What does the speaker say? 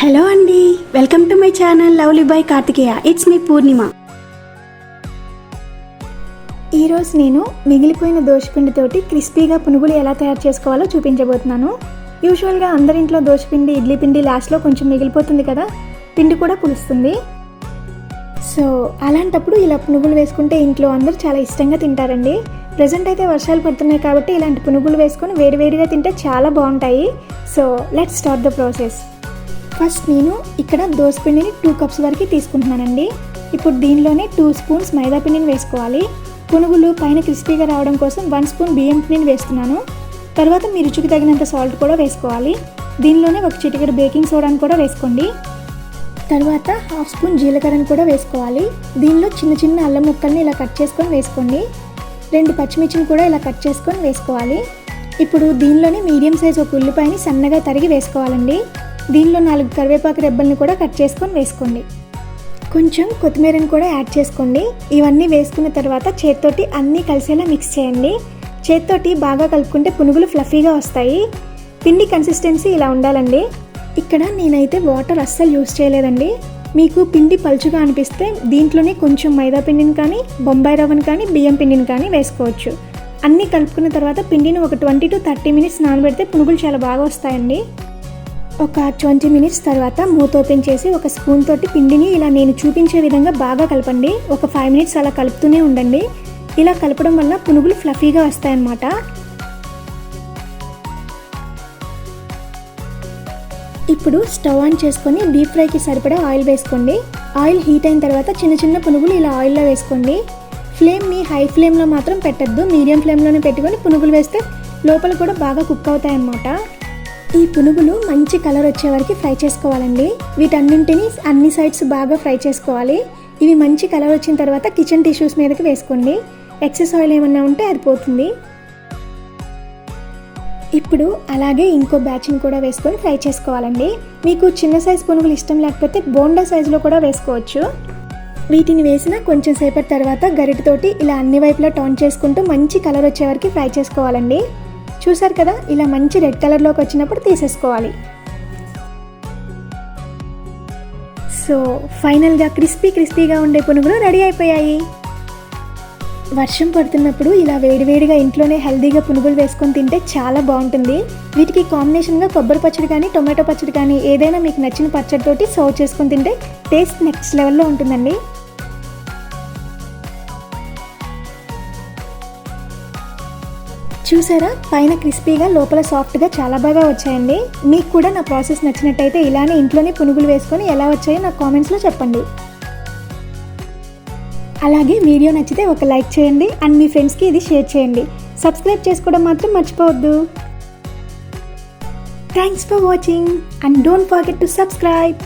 Hello అండి welcome to my channel lovely boy Karthikeya. It's me Purnima. ఈరోజు నేను మిగిలిపోయిన దోశపిండితోటి క్రిస్పీగా పునుగులు ఎలా తయారు చేసుకోవాలో చూపించబోతున్నాను. యూజువల్గా అందరింట్లో దోశపిండి ఇడ్లీ పిండి లాస్ట్లో కొంచెం మిగిలిపోతుంది కదా పిండి కూడా పులుస్తుంది. సో అలాంటప్పుడు ఇలా పునుగులు వేసుకుంటే ఇంట్లో అందరూ చాలా ఇష్టంగా తింటారండి. ప్రజెంట్ అయితే వర్షాలు పడుతున్నాయి కాబట్టి ఇలాంటి పునుగులు వేసుకొని వేడివేడిగా తింటే చాలా బాగుంటాయి. So let's start the process first నేను ఇక్కడ దోసపిండిని టూ కప్స్ వరకు తీసుకుంటున్నానండి. ఇప్పుడు దీనిలోనే టూ స్పూన్స్ మైదా పిండిని వేసుకోవాలి. పునుగులు పైన క్రిస్పీగా రావడం కోసం వన్ స్పూన్ బియ్యం పిండిని వేస్తున్నాను. తర్వాత మీ రుచికి తగినంత సాల్ట్ కూడా వేసుకోవాలి. దీనిలోనే ఒక చిటికెడు బేకింగ్ సోడాని కూడా వేసుకోండి. తర్వాత హాఫ్ స్పూన్ జీలకర్రని కూడా వేసుకోవాలి. దీనిలో చిన్న చిన్న అల్లం ముక్కల్ని ఇలా కట్ చేసుకొని వేసుకోండి. రెండు పచ్చిమిర్చిని కూడా ఇలా కట్ చేసుకొని వేసుకోవాలి. ఇప్పుడు దీనిలోనే మీడియం సైజ్ ఒక ఉల్లిపాయని సన్నగా తరిగి వేసుకోవాలండి. దీనిలో నాలుగు కరివేపాకు రెబ్బల్ని కూడా కట్ చేసుకొని వేసుకోండి. కొంచెం కొత్తిమీరని కూడా యాడ్ చేసుకోండి. ఇవన్నీ వేసుకున్న తర్వాత చేత్తోటి అన్నీ కలిసేలా మిక్స్ చేయండి. చేత్తోటి బాగా కలుపుకుంటే పునుగులు ఫ్లఫీగా వస్తాయి. పిండి కన్సిస్టెన్సీ ఇలా ఉండాలండి. ఇక్కడ నేనైతే వాటర్ అస్సలు యూస్ చేయలేదండి. మీకు పిండి పలుచుగా అనిపిస్తే దీంట్లోనే కొంచెం మైదా పిండిని కానీ బొంబాయి రవ్వని కానీ బియ్యం పిండిని కానీ వేసుకోవచ్చు. అన్నీ కలుపుకున్న తర్వాత పిండిని ఒక ట్వంటీ టు థర్టీ మినిట్స్ నానబెడితే పునుగులు చాలా బాగా వస్తాయండి. ఒక ట్వంటీ మినిట్స్ తర్వాత మూత ఓపెన్ చేసి ఒక స్పూన్ తోటి పిండిని ఇలా నేను చూపించే విధంగా బాగా కలపండి. ఒక ఫైవ్ మినిట్స్ అలా కలుపుతూనే ఉండండి. ఇలా కలపడం వల్ల పునుగులు ఫ్లఫీగా వస్తాయన్నమాట. ఇప్పుడు స్టవ్ ఆన్ చేసుకొని డీప్ ఫ్రైకి సరిపడా ఆయిల్ వేసుకోండి. ఆయిల్ హీట్ అయిన తర్వాత చిన్న చిన్న పునుగులు ఇలా ఆయిల్లో వేసుకోండి. ఫ్లేమ్ని హై ఫ్లేమ్లో మాత్రం పెట్టద్దు. మీడియం ఫ్లేమ్లోనే పెట్టుకొని పునుగులు వేస్తే లోపల కూడా బాగా కుక్ అవుతాయన్నమాట. ఈ పునుగులు మంచి కలర్ వచ్చే వరకు ఫ్రై చేసుకోవాలండి. వీటన్నింటిని అన్ని సైడ్స్ బాగా ఫ్రై చేసుకోవాలి. ఇవి మంచి కలర్ వచ్చిన తర్వాత కిచెన్ టిష్యూస్ మీదకి వేసుకోండి. ఎక్సెస్ ఆయిల్ ఏమన్నా ఉంటే అది పోతుంది. ఇప్పుడు అలాగే ఇంకో బ్యాచ్ని కూడా వేసుకొని ఫ్రై చేసుకోవాలండి. మీకు చిన్న సైజ్ పునుగులు ఇష్టం లేకపోతే బోండా సైజులో కూడా వేసుకోవచ్చు. వీటిని వేసిన కొంచెం సేపటి తర్వాత గరిటతోటి ఇలా అన్ని వైపులా టర్న్ చేసుకుంటూ మంచి కలర్ వచ్చే వరకు ఫ్రై చేసుకోవాలండి. చూసారు కదా ఇలా మంచి రెడ్ కలర్లోకి వచ్చినప్పుడు తీసేసుకోవాలి. సో ఫైనల్గా క్రిస్పీ క్రిస్పీగా ఉండే పునుగులు రెడీ అయిపోయాయి. వర్షం పడుతున్నప్పుడు ఇలా వేడివేడిగా ఇంట్లోనే హెల్దీగా పునుగులు వేసుకొని తింటే చాలా బాగుంటుంది. వీటికి కాంబినేషన్గా కొబ్బరి పచ్చడి కానీ టొమాటో పచ్చడి కానీ ఏదైనా మీకు నచ్చిన పచ్చడితోటి సర్వ్ చేసుకొని తింటే టేస్ట్ నెక్స్ట్ లెవెల్లో ఉంటుందండి. చూసారా? పైన క్రిస్పీగా లోపల సాఫ్ట్గా చాలా బాగా వచ్చాయండి. మీకు కూడా నా ప్రాసెస్ నచ్చినట్టయితే ఇలానే ఇంట్లోనే పునుగులు వేసుకొని ఎలా వచ్చాయో నా కామెంట్స్లో చెప్పండి. అలాగే వీడియో నచ్చితే ఒక లైక్ చేయండి. అండ్ మీ ఫ్రెండ్స్కి ఇది షేర్ చేయండి. సబ్స్క్రైబ్ చేసుకోవడం మాత్రం మర్చిపోవద్దు. Thanks for watching and don't forget to subscribe